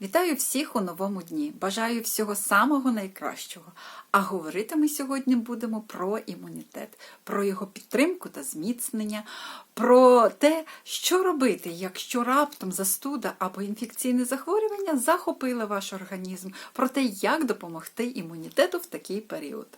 Вітаю всіх у новому дні. Бажаю всього самого найкращого. А говорити ми сьогодні будемо про імунітет, про його підтримку та зміцнення, про те, що робити, якщо раптом застуда або інфекційне захворювання захопили ваш організм, про те, як допомогти імунітету в такий період.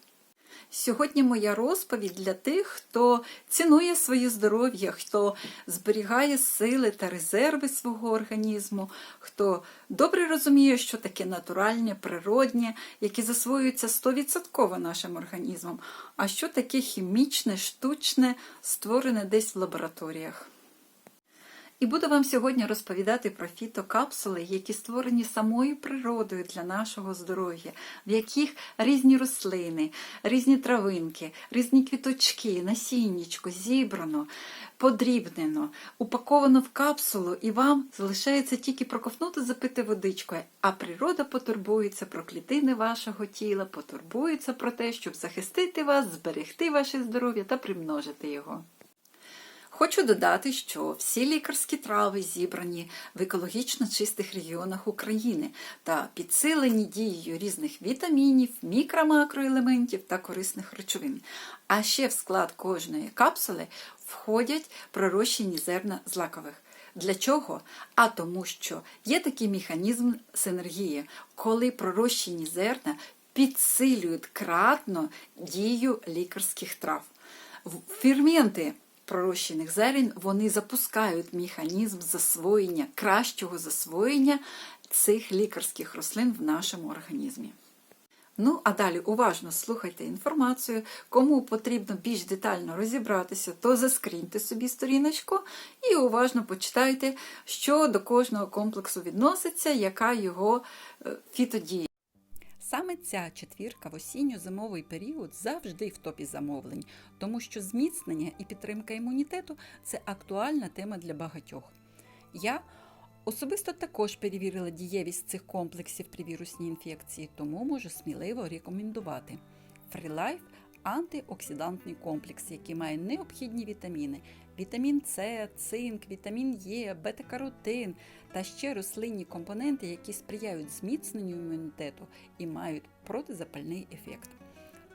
Сьогодні моя розповідь для тих, хто цінує своє здоров'я, хто зберігає сили та резерви свого організму, хто добре розуміє, що таке натуральне, природнє, яке засвоюється 100% нашим організмом, а що таке хімічне, штучне, створене десь в лабораторіях. І буду вам сьогодні розповідати про фітокапсули, які створені самою природою для нашого здоров'я, в яких різні рослини, різні травинки, різні квіточки, насіннячко зібрано, подрібнено, упаковано в капсулу, і вам залишається тільки проковтнути, запити водичкою. А природа потурбується про клітини вашого тіла, потурбується про те, щоб захистити вас, зберегти ваше здоров'я та примножити його. Хочу додати, що всі лікарські трави зібрані в екологічно чистих регіонах України та підсилені дією різних вітамінів, мікро-макроелементів та корисних речовин. А ще в склад кожної капсули входять пророщені зерна злакових. Для чого? А тому, що є такий механізм синергії, коли пророщені зерна підсилюють кратно дію лікарських трав. Ферменти пророщених зерен, вони запускають механізм засвоєння, кращого засвоєння цих лікарських рослин в нашому організмі. Ну, а далі уважно слухайте інформацію. Кому потрібно більш детально розібратися, то заскріньте собі сторіночку і уважно почитайте, що до кожного комплексу відноситься, яка його фітодія. Саме ця четвірка в осінньо-зимовий період завжди в топі замовлень, тому що зміцнення і підтримка імунітету це актуальна тема для багатьох. Я особисто також перевірила дієвість цих комплексів при вірусній інфекції, тому можу сміливо рекомендувати. Фрілайф антиоксидантний комплекс, який має необхідні вітаміни: вітамін С, цинк, вітамін Е, бета-каротин та ще рослинні компоненти, які сприяють зміцненню імунітету і мають протизапальний ефект.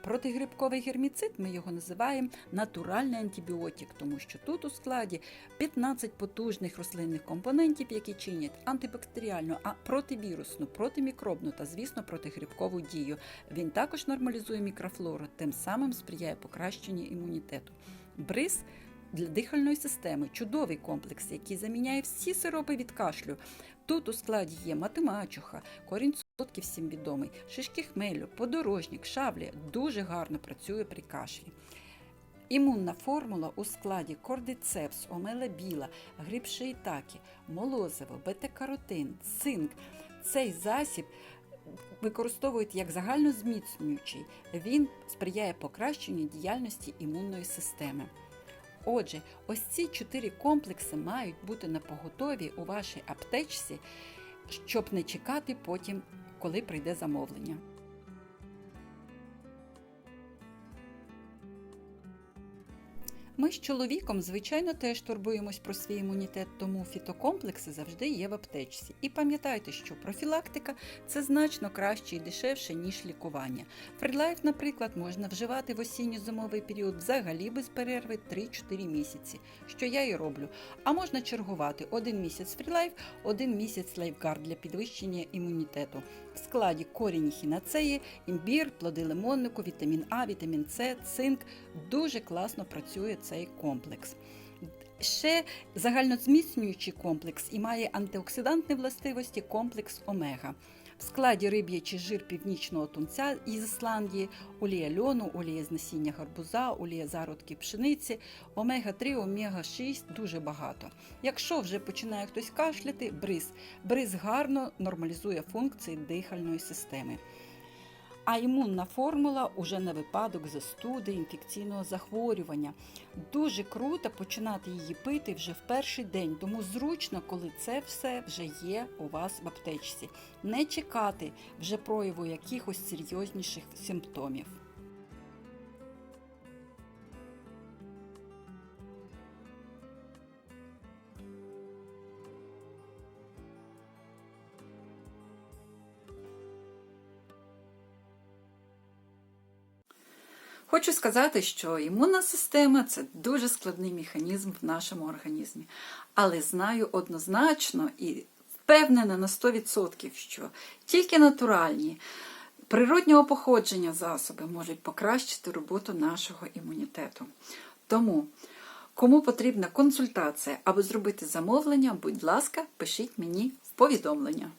Протигрибковий герміцид ми його називаємо натуральний антибіотик, тому що тут у складі 15 потужних рослинних компонентів, які чинять антибактеріальну, а противірусну, протимікробну та, звісно, протигрибкову дію. Він також нормалізує мікрофлору, тим самим сприяє покращенню імунітету. Бриз для дихальної системи чудовий комплекс, який заміняє всі сиропи від кашлю. Тут у складі є матемачуха, корінь всім відомий, шишки хмелю, подорожник, шаблі дуже гарно працює при кашлі. Імунна формула у складі кордицепс, омела біла, гриб шиїтакі, молозиво, бета-каротин, цинк. Цей засіб використовують як загальнозміцнюючий. Він сприяє покращенню діяльності імунної системи. Отже, ось ці чотири комплекси мають бути на поготові у вашій аптечці, щоб не чекати потім, коли прийде замовлення. Ми з чоловіком, звичайно, теж турбуємось про свій імунітет, тому фітокомплекси завжди є в аптечці. І пам'ятайте, що профілактика це значно краще і дешевше, ніж лікування. Фрілайф, наприклад, можна вживати в осінньо-зимовий період взагалі без перерви 3-4 місяці, що я і роблю. А можна чергувати один місяць фрілайф, один місяць лайфгард для підвищення імунітету. В складі корінь хінацеї, імбір, плоди лимоннику, вітамін А, вітамін С, цинк. Дуже класно працює цей комплекс. Ще загальнозміцнюючий комплекс і має антиоксидантні властивості комплекс омега. В складі риб'ячий жир північного тунця із Ісландії, олія льону, олія з насіння гарбуза, олія зародки пшениці, омега-3, омега-6 дуже багато. Якщо вже починає хтось кашляти, бриз. Бриз гарно нормалізує функції дихальної системи. А імунна формула уже на випадок застуди, інфекційного захворювання. Дуже круто починати її пити вже в перший день, тому зручно, коли це все вже є у вас в аптечці. Не чекати вже прояву якихось серйозніших симптомів. Хочу сказати, що імунна система це дуже складний механізм в нашому організмі. Але знаю однозначно і впевнена на 100%, що тільки натуральні, природнього походження засоби можуть покращити роботу нашого імунітету. Тому, кому потрібна консультація або зробити замовлення, будь ласка, пишіть мені в повідомлення.